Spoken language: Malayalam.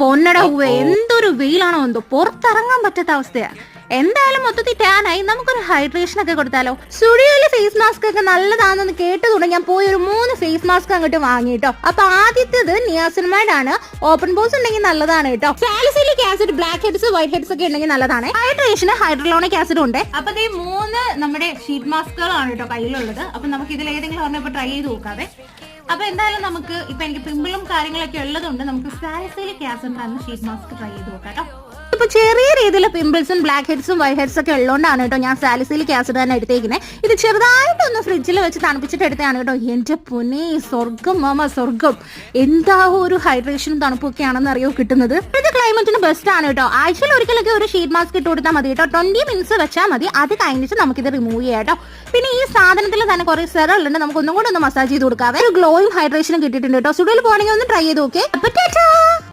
പൊന്നട ഉവ്വ എന്തൊരു വെയിലാണോ എന്തോ. പുറത്തിറങ്ങാൻ പറ്റാത്ത അവസ്ഥയാ. എന്തായാലും മൊത്തത്തിൽ ടാനായി നമുക്കൊരു ഹൈഡ്രേഷൻ ഒക്കെ കൊടുത്താലോ? സ്റ്റുഡിയോയിലെ ഫേസ് മാസ്ക് ഒക്കെ നല്ലതാണെന്ന് കേട്ടതുകൊണ്ട് ഞാൻ പോയി ഒരു മൂന്ന് ഫേസ് മാസ്ക് അങ്ങോട്ട് വാങ്ങി കേട്ടോ അപ്പൊ ആദ്യത്തേത് നിയാസിനമൈഡ് ആണ്. ഓപ്പൺ ബോസ് ഉണ്ടെങ്കിൽ നല്ലതാണ് കേട്ടോ salicylic acid blackheads whiteheads ഒക്കെ ഉണ്ടെങ്കിൽ നല്ലതാണ്. ഹൈഡ്രേഷന് ഹൈഡ്രോളോണിക് ആസിഡ് ഉണ്ട്. അപ്പൊ ഈ മൂന്ന് നമ്മുടെ ഷീറ്റ് മാസ്കുകളാണ് കേട്ടോ കയ്യിലുള്ളത്. അപ്പൊ നമുക്ക് ഇതിൽ ഏതെങ്കിലും ഒരെണ്ണം ഇപ്പൊ ട്രൈ ചെയ്ത് നോക്കാതെ അപ്പൊ എന്തായാലും നമുക്ക് ഇപ്പൊ എനിക്ക് പിമ്പിളും കാര്യങ്ങളൊക്കെ ഉള്ളതുകൊണ്ട് നമുക്ക് സാലിസിലിക് ആസിഡ് എന്ന ഷീറ്റ് മാസ്ക് ട്രൈ ചെയ്ത് നോക്കാം ഇപ്പൊ ചെറിയ രീതിയിൽ പിമ്പിൾസും ബ്ലാക്ക് ഹെഡ്സും വൈറ്റ് ഹെഡ്സ് ഒക്കെ ഉള്ളതുകൊണ്ടാണ് കേട്ടോ ഞാൻ സാലിസിലിക് ആസിഡ് തന്നെ എടുത്തേക്കുന്നത് ഇത് ചെറുതായിട്ടൊന്ന് ഫ്രിഡ്ജിൽ വെച്ച് തണുപ്പിച്ചിട്ട് എടുത്തതാണ് കേട്ടോ. എന്റെ പൊന്നെ സ്വർഗം മാമ സ്വർഗം എന്താ ഒരു ഹൈഡ്രേഷനും തണുപ്പൊക്കെ ആണെന്ന് അറിയോ കിട്ടുന്നത്? ക്ലൈമറ്റിന് ബെസ്റ്റ് ആണ് കേട്ടോ. ആഴ്ചയിൽ ഒരിക്കലൊക്കെ ഒരു ഷീറ്റ് മാസ്ക് ഇട്ട് കൊടുത്താൽ മതി കേട്ടോ. ട്വന്റി മിനിറ്റ്സ് വെച്ചാൽ മതി. അത് കഴിഞ്ഞിട്ട് നമുക്കിത് റിമൂവ് ചെയ്യാം കേട്ടോ. പിന്നെ ഈ സാധനത്തിൽ തന്നെ കുറെ സെറുണ്ട് നമുക്ക് ഒന്നും കൂടെ ഒന്ന് മസാജ് ചെയ്ത് കൊടുക്കാം. ഒരു ഗ്ലോയും ഹൈഡ്രേഷനും കിട്ടിയിട്ടുണ്ട് കേട്ടോ. സ്റ്റുഡിയോയിൽ പോകണമെങ്കിൽ ഒന്ന് ട്രൈ ചെയ്ത് നോക്കേ